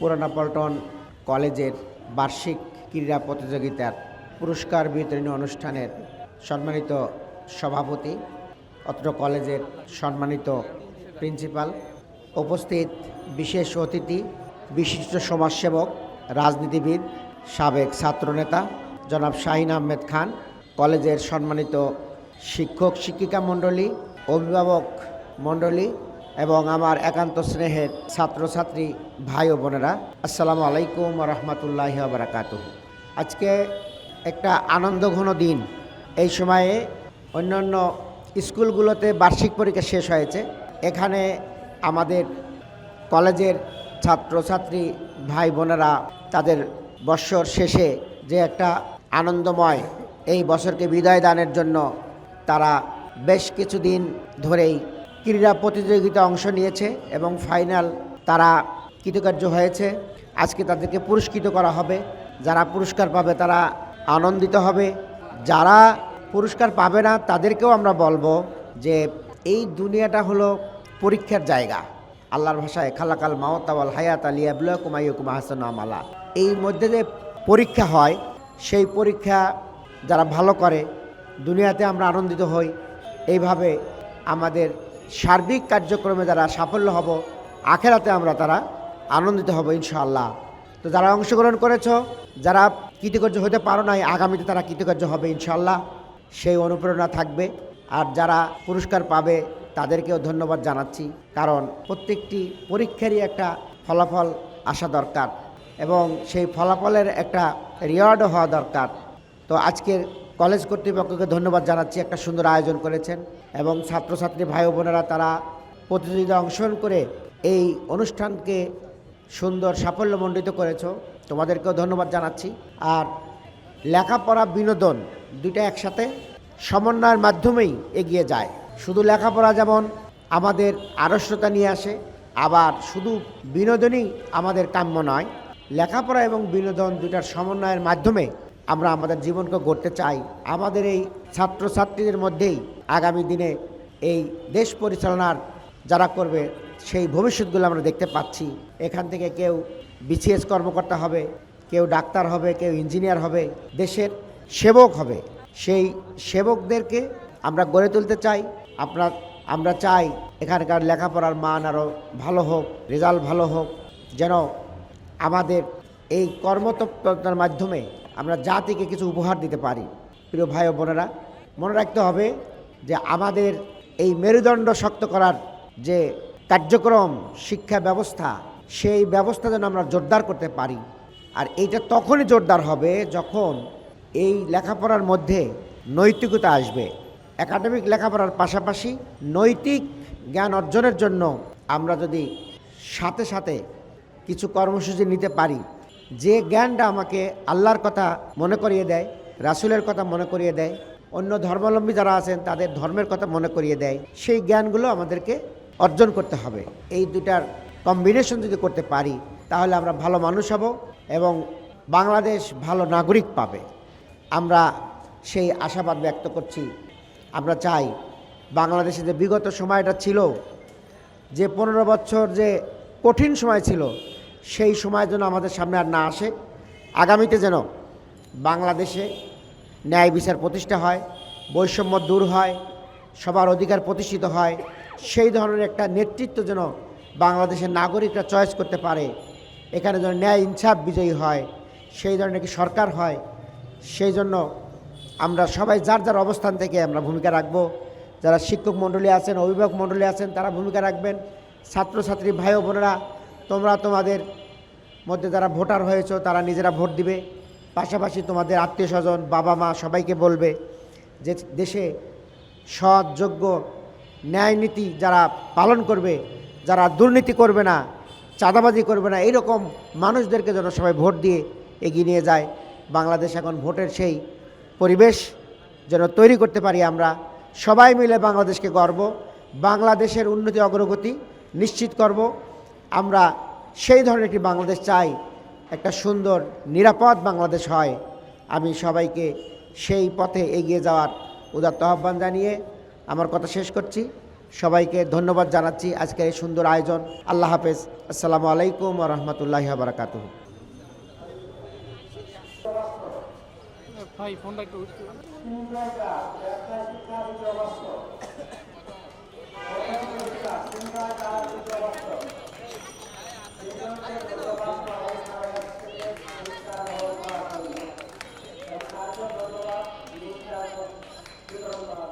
পুরানা পল্টন কলেজের বার্ষিক ক্রীড়া প্রতিযোগিতার পুরস্কার বিতরণী অনুষ্ঠানের সম্মানিত সভাপতি, অত্র কলেজের সম্মানিত প্রিন্সিপাল, উপস্থিত বিশেষ অতিথি, বিশিষ্ট সমাজসেবক, রাজনীতিবিদ, সাবেক ছাত্রনেতা জনাব শাহিন আহমেদ খান, কলেজের সম্মানিত শিক্ষক শিক্ষিকা মণ্ডলী, অভিভাবক মণ্ডলী এবং আমার একান্ত স্নেহের ছাত্রছাত্রী ভাই ও বোনেরা, আসসালামু আলাইকুম রহমতুল্লাহ বারাকাত আজকে একটা আনন্দঘন দিন। এই সময়ে অন্যান্য স্কুলগুলোতে বার্ষিক পরীক্ষা শেষ হয়েছে। এখানে আমাদের কলেজের ছাত্রছাত্রী ভাই বোনেরা, তাদের বৎসর শেষে যে একটা আনন্দময় এই বছরকে বিদায় দানের জন্য তারা বেশ কিছুদিন ধরেই ক্রীড়া প্রতিযোগিতা অংশ নিয়েছে এবং ফাইনাল তারা কৃতকার্য হয়েছে। আজকে তাদেরকে পুরস্কৃত করা হবে। যারা পুরস্কার পাবে তারা আনন্দিত হবে। যারা পুরস্কার পাবে না, তাদেরকেও আমরা বলব যে এই দুনিয়াটা হলো পরীক্ষার জায়গা। আল্লাহর ভাষায়, খালাকাল মাওতাওয়াল হায়াত আলিয়া কুমাইকুমা হাসান আমালা। এই মধ্যে যে পরীক্ষা হয়, সেই পরীক্ষা যারা ভালো করে, দুনিয়াতে আমরা আনন্দিত হই। এইভাবে আমাদের সার্বিক কার্যক্রমে যারা সাফল্য হব, আখেরাতে আমরা তারা আনন্দিত হব ইনশাআল্লাহ। তো যারা অংশগ্রহণ করেছ, যারা কৃতকার্য হতে পারো নাই, আগামীতে তারা কৃতকার্য হবে ইনশাআল্লাহ। সেই অনুপ্রেরণা থাকবে। আর যারা পুরস্কার পাবে, তাদেরকেও ধন্যবাদ জানাচ্ছি। কারণ প্রত্যেকটি পরীক্ষারই একটা ফলাফল আসা দরকার এবং সেই ফলাফলের একটা রিওয়ার্ডও হওয়া দরকার। তো আজকের কলেজ কর্তৃপক্ষকে ধন্যবাদ জানাচ্ছি একটা সুন্দর আয়োজন করেছেন এবং ছাত্রছাত্রী ভাই বোনেরা তারা প্রতিযোগিতা অংশগ্রহণ করে এই অনুষ্ঠানকে সুন্দর সাফল্যমণ্ডিত করেছ। তোমাদেরকেও ধন্যবাদ জানাচ্ছি। আর লেখাপড়া বিনোদন দুইটা একসাথে সমন্বয়ের মাধ্যমেই এগিয়ে যায়। শুধু লেখাপড়া যেমন আমাদের আড়স্যতা নিয়ে আসে, আবার শুধু বিনোদনই আমাদের কাম্য নয়। লেখাপড়া এবং বিনোদন দুটার সমন্বয়ের মাধ্যমে আমরা আমাদের জীবনকে গড়তে চাই। আমাদের এই ছাত্রছাত্রীদের মধ্যেই আগামী দিনে এই দেশ পরিচালনার যারা করবে, সেই ভবিষ্যৎগুলো আমরা দেখতে পাচ্ছি। এখান থেকে কেউ বিসিএস কর্মকর্তা হবে, কেউ ডাক্তার হবে, কেউ ইঞ্জিনিয়ার হবে, দেশের সেবক হবে। সেই সেবকদেরকে আমরা গড়ে তুলতে চাই। আপনার আমরা চাই এখানকার লেখাপড়ার মান আরও ভালো হোক, রেজাল্ট ভালো হোক, যেন আমাদের এই কর্মতৎপরতার মাধ্যমে আমরা জাতিকে কিছু উপহার দিতে পারি। প্রিয় ভাই ও বোনেরা, মনে রাখতে হবে যে আমাদের এই মেরুদণ্ড শক্ত করার যে কার্যক্রম, শিক্ষা ব্যবস্থা, সেই ব্যবস্থা যেন আমরা জোরদার করতে পারি। আর এইটা তখনই জোরদার হবে যখন এই লেখাপড়ার মধ্যে নৈতিকতা আসবে। একাডেমিক লেখাপড়ার পাশাপাশি নৈতিক জ্ঞান অর্জনের জন্য আমরা যদি সাথে সাথে কিছু কর্মসূচি নিতে পারি যে জ্ঞানটা আমাকে আল্লাহর কথা মনে করিয়ে দেয়, রাসুলের কথা মনে করিয়ে দেয়, অন্য ধর্মাবলম্বী যারা আছেন তাদের ধর্মের কথা মনে করিয়ে দেয়, সেই জ্ঞানগুলো আমাদেরকে অর্জন করতে হবে। এই দুটার কম্বিনেশন যদি করতে পারি, তাহলে আমরা ভালো মানুষ হব এবং বাংলাদেশ ভালো নাগরিক পাবে। আমরা সেই আশাবাদ ব্যক্ত করছি। আমরা চাই বাংলাদেশে যে বিগত সময়টা ছিল, যে পনেরো বছর যে কঠিন সময় ছিল সেই সময় যেন আমাদের সামনে আর না আসে। আগামীতে যেন বাংলাদেশে ন্যায় বিচার প্রতিষ্ঠা হয়, বৈষম্য দূর হয়, সবার অধিকার প্রতিষ্ঠিত হয়, সেই ধরনের একটা নেতৃত্ব যেন বাংলাদেশের নাগরিকরা চয়েস করতে পারে। এখানে যেন ন্যায় ইনসাফ বিজয়ী হয়, সেই ধরনের কি সরকার হয়, সেই জন্য আমরা সবাই যার যার অবস্থান থেকে আমরা ভূমিকা রাখব। যারা শিক্ষক মণ্ডলী আছেন, অভিভাবক মণ্ডলী আছেন, তারা ভূমিকা রাখবেন। ছাত্রছাত্রী ভাই বোনেরা তোমরা তোমাদের মধ্যে যারা ভোটার হয়েছো, তারা নিজেরা ভোট দিবে। পাশাপাশি তোমাদের আত্মীয় স্বজন বাবা মা সবাইকে বলবে যে দেশে সৎ যোগ্য ন্যায় নীতি যারা পালন করবে, যারা দুর্নীতি করবে না, চাঁদাবাজি করবে না, এইরকম মানুষদেরকে যেন সবাই ভোট দিয়ে এগিয়ে নিয়ে যায়। বাংলাদেশ এখন ভোটের সেই পরিবেশ যেন তৈরি করতে পারি আমরা। সবাই মিলে বাংলাদেশকে গর্ব, বাংলাদেশের উন্নতি অগ্রগতি নিশ্চিত করব। আমরা সেই ধরনের একটি বাংলাদেশ চাই একটা সুন্দর নিরাপদ বাংলাদেশ হয়। আমি সবাইকে সেই পথে এগিয়ে যাওয়ার উদাত্ত আহ্বান জানিয়ে আমার কথা শেষ করছি। সবাইকে ধন্যবাদ জানাচ্ছি আজকের এই সুন্দর আয়োজন। আল্লাহ হাফেজ। আসসালামু আলাইকুম রহমতুল্লাহ বারাকাত ফোনটা একটু